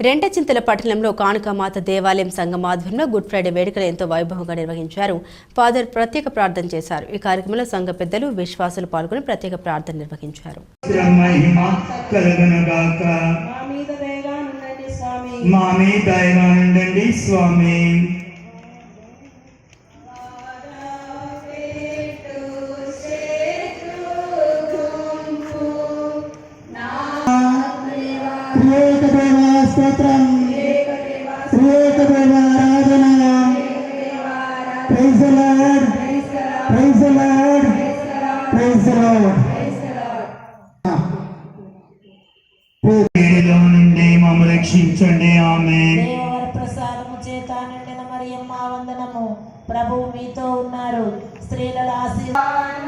రెంటచింతల పట్టణంలో కానుకామాత దేవాలయం సంఘం ఆధ్వర్యంలో గుడ్ ఫ్రైడే వేడుకలు ఎంతో వైభవంగా నిర్వహించారు. ఫాదర్ ప్రత్యేక ప్రార్థన చేశారు. ఈ కార్యక్రమంలో సంఘ పెద్దలు విశ్వాసులు పాల్గొని ప్రత్యేక ప్రార్థన నిర్వహించారు. స్వామి? స్తోత్రం. త్రియేక దేవ ఆరాధన praise the lord praise the lord praise the lord పేరులో నుండి మమ్మల్ని రక్షించండి. ఆమె ప్రసాదము చేత నిండిన మరియమ్మ వందనము. ప్రభు మీతో ఉన్నారు. స్త్రీల ఆశీర్వాదం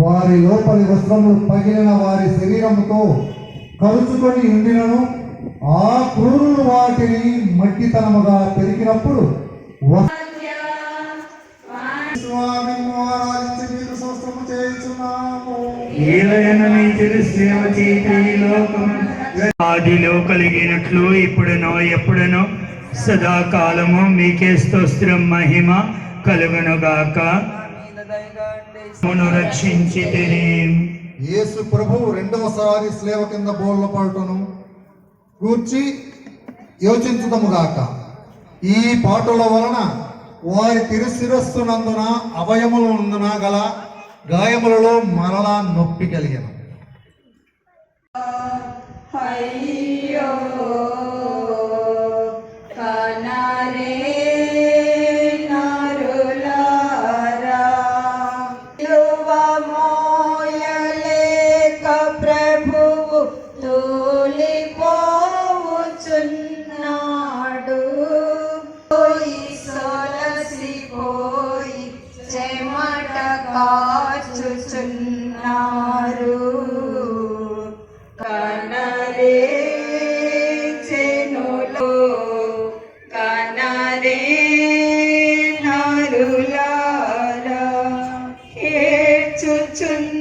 వారి లోపలి వస్త్రములు పగిలిన వారి శరీరముతో కలుచుకొని ఉండినను ఆ క్రూరులు వాటిని మట్టితనముగా పెరిగినప్పుడు ఆదిలో కలిగినట్లు ఇప్పుడునో ఎప్పుడునో సదాకాలము మీకే స్తోత్రం మహిమ కలుగునుగాక. రక్షించి యేసు ప్రభు రెండవసారి స్లేవ కింద బోళ్ళ పాటను కూర్చి యోచించుదముగాక. ఈ పాటల వలన వారి తిరుశిరస్సునందున అవయములందున గల గాయములలో మరలా నొప్పి కలిగను. అయ్యో. మాట కాచుచున్నారు కనరే చెనులు కనరే నరులారా ఏచుచున్నారు